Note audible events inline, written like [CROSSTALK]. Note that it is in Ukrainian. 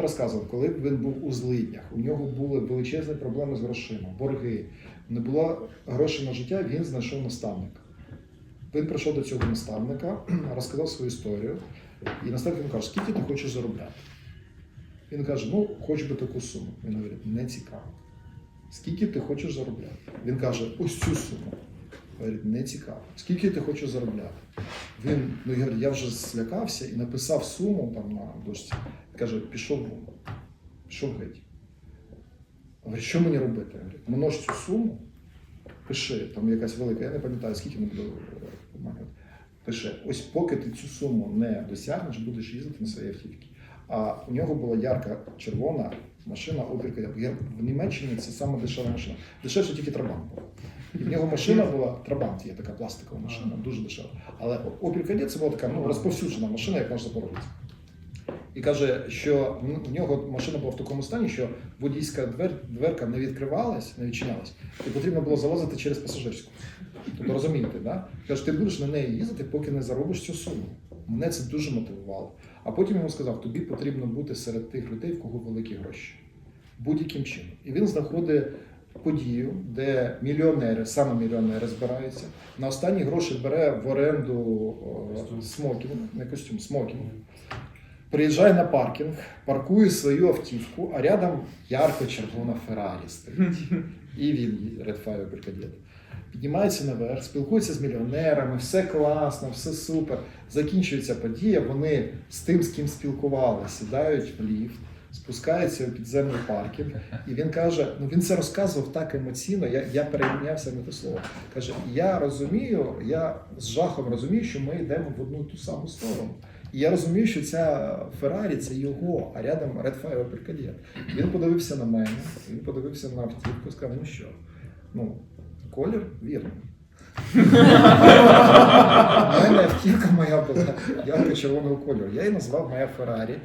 він розказував, коли він був у злиднях, у нього були величезні проблеми з грошима, борги, не було грошей на життя, він знайшов наставника. Він прийшов до цього наставника, [CLEARS THROAT] розказав свою історію, і наставник йому каже, скільки ти хочеш заробляти? Він каже, ну, хоч би таку суму. Він говорить, не цікаво. Скільки ти хочеш заробляти? Він каже, ось цю суму. Говорить, не цікаво. Скільки ти хочеш заробляти? Він ну, я, говорю, я вже злякався і написав суму там на дошці. Каже, пішов пішов геть. Говорить, що мені робити? Множ цю суму, пиши, там якась велика, я не пам'ятаю, скільки не буду е. Пиши, ось поки ти цю суму не досягнеш, будеш їздити на своїй автівці. А у нього була ярка червона машина Opel В Німеччині це саме дешева машина. Дешевше тільки Трабант був. І в нього машина була Трабант, є така пластикова машина, дуже дешева. Але Opel Kadett це була така ну, розповсюджена машина, як наш Запорожець. І каже, що в- в нього машина була в такому стані, що водійська двер, дверка не відкривалась, не відчинялась, і потрібно було залазити через пасажирську. Тобто розумієте, да? Каже, ти будеш на неї їздити, поки не заробиш цю суму. Мене це дуже мотивувало. А потім йому сказав, тобі потрібно бути серед тих людей, в кого великі гроші. Будь-яким чином. І він знаходить подію, де мільйонери, саме мільйонери збираються. На останні гроші бере в оренду смокінг, не костюм, смокінг. Приїжджає на паркінг, паркує свою автівку, а рядом ярко-червона Феррарі стоїть. І він, Red Fire Brigadier. Піднімається наверх, спілкується з мільйонерами, все класно, все супер. Закінчується подія, вони з тим, з ким спілкувалися, сідають в ліфт, спускаються у підземний паркінг. І він каже: ну він це розказував так емоційно, я, я перейнявся на те слово. Каже: Я розумію, я з жахом розумію, що ми йдемо в одну ту саму сторону. І я розумію, що ця Феррарі це його, а рядом Red Fire Brigadier. Він подивився на мене, він подивився на автівку і сказав, ну що, ну, колір вірний. У мене автівка моя була ярко червоного кольору. Я її назвав моя Феррарі.